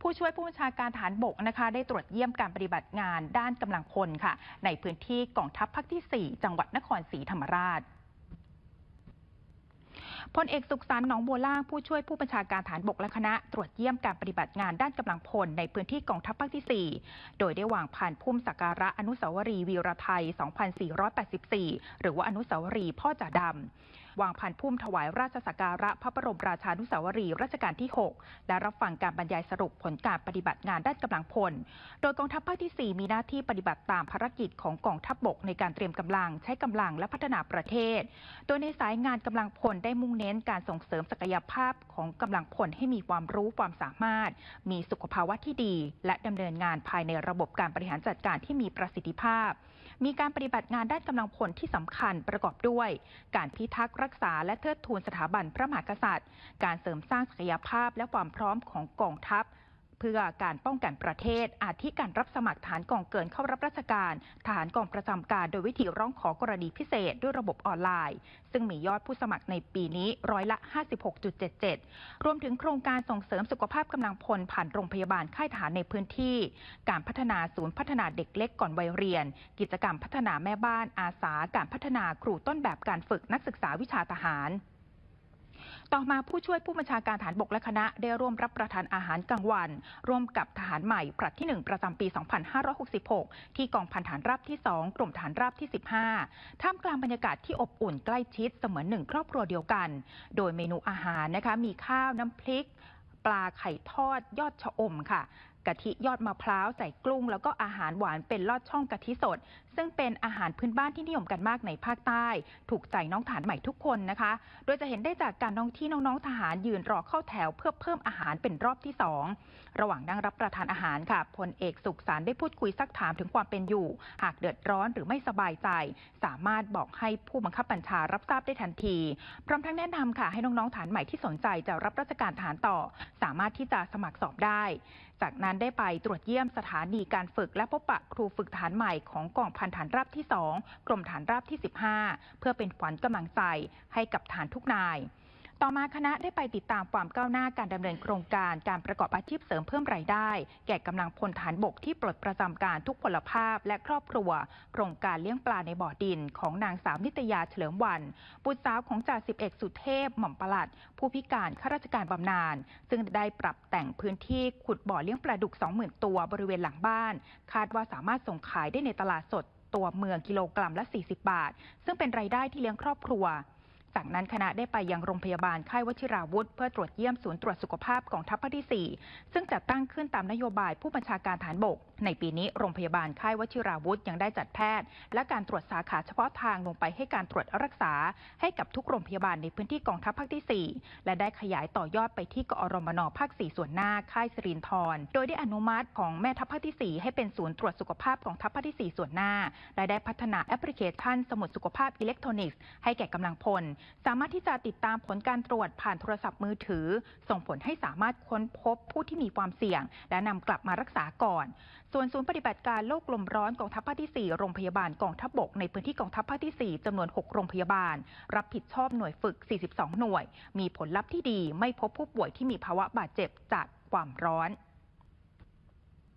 ผู้ช่วยผู้บัญชาการฐานบกนะคะ ได้ตรวจเยี่ยมการปฏิบัติงานด้านกำลังพลค่ะ ในพื้นที่กองทัพภาคที่ 4 จังหวัดนครศรีธรรมราชพลเอกสุขสันต์หนองบัวล่างผู้ช่วยผู้บัญชาการฐานบกและคณะตรวจเยี่ยมการปฏิบัติงานด้านกำลังพลในพื้นที่กองทัพภาคที่ 4 โดยได้วางผ่านพุ่มสักการะอนุสาวรีย์วีรไทย 2484 หรือว่าอนุสาวรีย์พ่อจ่าดำวางผ่านพุ่มถวายราชสักการะพระบรมราชานุสาวรีย์รัชกาลที่ 6 และรับฟังการบรรยายสรุปผลการปฏิบัติงานด้านกำลังพล โดยกองทัพภาคที่ 4 มีหน้าที่ปฏิบัติตามภารกิจของกองทัพบบกในการเตรียมกำลังใช้กำลังและพัฒนาประเทศ โดยในสายงานกำลังพลได้มุ่งเน้นการส่งเสริมศักยภาพของกำลังพลให้มีความรู้ความสามารถ มีสุขภาวะที่ดี และดำเนินงานภายในระบบการบริหารจัดการที่มีประสิทธิภาพ มีการปฏิบัติงานด้านกำลังพลที่สำคัญประกอบด้วย การพิทักษ์รักษาและเทิดทูนสถาบันพระมหากษัตริย์ การเสริมสร้างศักยภาพและความพร้อมของกองทัพ เพื่อการป้องกันประเทศ อาทิการรับสมัครฐานกองเกินเข้ารับราชการทหารกองประจำการโดยวิธีร้องขอกรณีพิเศษด้วยระบบออนไลน์ ซึ่งมียอดผู้สมัครในปีนี้ร้อยละ 56.77 รวมถึงโครงการส่งเสริมสุขภาพกำลังพลผ่านโรงพยาบาลค่ายทหารในพื้นที่ การพัฒนาศูนย์พัฒนาเด็กเล็กก่อนวัยเรียน กิจกรรมพัฒนาแม่บ้านอาสา การพัฒนาครูต้นแบบการฝึกนักศึกษาวิชาทหาร ต่อมาผู้ช่วยผู้บัญชาการฐานบกและคณะได้ร่วมรับประทานอาหารกลางวัน ร่วมกับทหารใหม่ผลัดที่ 1 ประจำปี 2566 ที่กองพันฐานราบที่ 2 กรมฐานราบที่ 15 ท่ามกลางบรรยากาศที่อบอุ่นใกล้ชิดเสมือนหนึ่งครอบครัวเดียวกัน โดยเมนูอาหารนะคะมีข้าวน้ำพริก ปลาไข่ทอด ยอดชะอมค่ะกะทิยอดมะพร้าวใส่กลุ้ง แล้วก็อาหารหวานเป็นลอดช่องกะทิสดซึ่งเป็นอาหารพื้นบ้านที่นิยมกันมากในภาคใต้ ถูกใจน้องทหารใหม่ทุกคนนะคะ โดยจะเห็นได้จากการน้องที่น้องๆทหารยืนรอเข้าแถวเพื่อเพิ่มอาหารเป็นรอบที่สองระหว่างนั่งรับประทานอาหารค่ะพลเอกสุขสันต์ได้พูดคุยซักถามถึงความเป็นอยู่ หากเดือดร้อนหรือไม่สบายใจ สามารถบอกให้ผู้บังคับบัญชารับทราบได้ทันที พร้อมทั้งแนะนำค่ะให้น้องๆทหารใหม่ที่สนใจจะรับราชการทหารต่อ สามารถที่จะสมัครสอบได้ จากนั้นได้ไปตรวจเยี่ยมสถานีการฝึกและพบปะครูฝึกฐานใหม่ของกองพันฐานราบที่ 2 กรมฐานราบที่ 15 เพื่อเป็นขวัญกำลังใจให้กับฐานทุกนาย ต่อมาคณะได้ไปติดตามความก้าวหน้าการดำเนินโครงการการประกอบอาชีพเสริมเพิ่มรายได้ แก่กำลังพลฐานบกที่ปลดประจำการทุกพลภาพและครอบครัว โครงการเลี้ยงปลาในบ่อดิน ของนางสาวนิตยาเฉลิมวันบุตรสาวของจ่าสิบเอกสุเทพหม่อมปลัด ผู้พิการข้าราชการบำนาญซึ่งได้ปรับแต่งพื้นที่ขุดบ่อเลี้ยงปลาดุก 20,000 ตัวบริเวณหลังบ้าน คาดว่าสามารถส่งขายได้ในตลาดสดตัวเมืองกิโลกรัมละ 40 บาท ซึ่งเป็นรายได้ที่เลี้ยงครอบครัว จากนั้นคณะได้ไปยังโรงพยาบาลค่ายวชิราวุธ เพื่อตรวจเยี่ยมศูนย์ตรวจสุขภาพกองทัพภาคที่ 4 ซึ่งจัดตั้งขึ้นตามนโยบายผู้บัญชาการฐานบก ในปีนี้โรงพยาบาลค่ายวชิราวุธยังได้จัดแพทย์ และการตรวจสาขาเฉพาะทางลงไปให้การตรวจรักษา ให้กับทุกโรงพยาบาลในพื้นที่กองทัพภาคที่ 4 และได้ขยายต่อยอดไปที่กอรมนภาค 4 ส่วนหน้าค่ายสรินทรโดยได้อนุมัติของแม่ทัพภาคที่ 4 ให้เป็นศูนย์ตรวจสุขภาพกองทัพภาคที่ 4 ส่วนหน้า และได้พัฒนาแอปพลิเคชัน สมุดสุขภาพอิเล็กทรอนิกส์ให้แก่กำลังพลสามารถที่จะติดตามผลการตรวจผ่านโทรศัพท์มือถือ ส่งผลให้สามารถค้นพบผู้ที่มีความเสี่ยง และนำกลับมารักษาก่อน ส่วนศูนย์ปฏิบัติการโรคลมร้อนกองทัพภาคที่ 4 โรงพยาบาลกองทัพบบกในพื้นที่กองทัพภาคที่ 4จำนวน 6 โรงพยาบาล รับผิดชอบหน่วยฝึก 42 หน่วย มีผลลัพธ์ที่ดีไม่พบผู้ป่วยที่มีภาวะบาดเจ็บจากความร้อน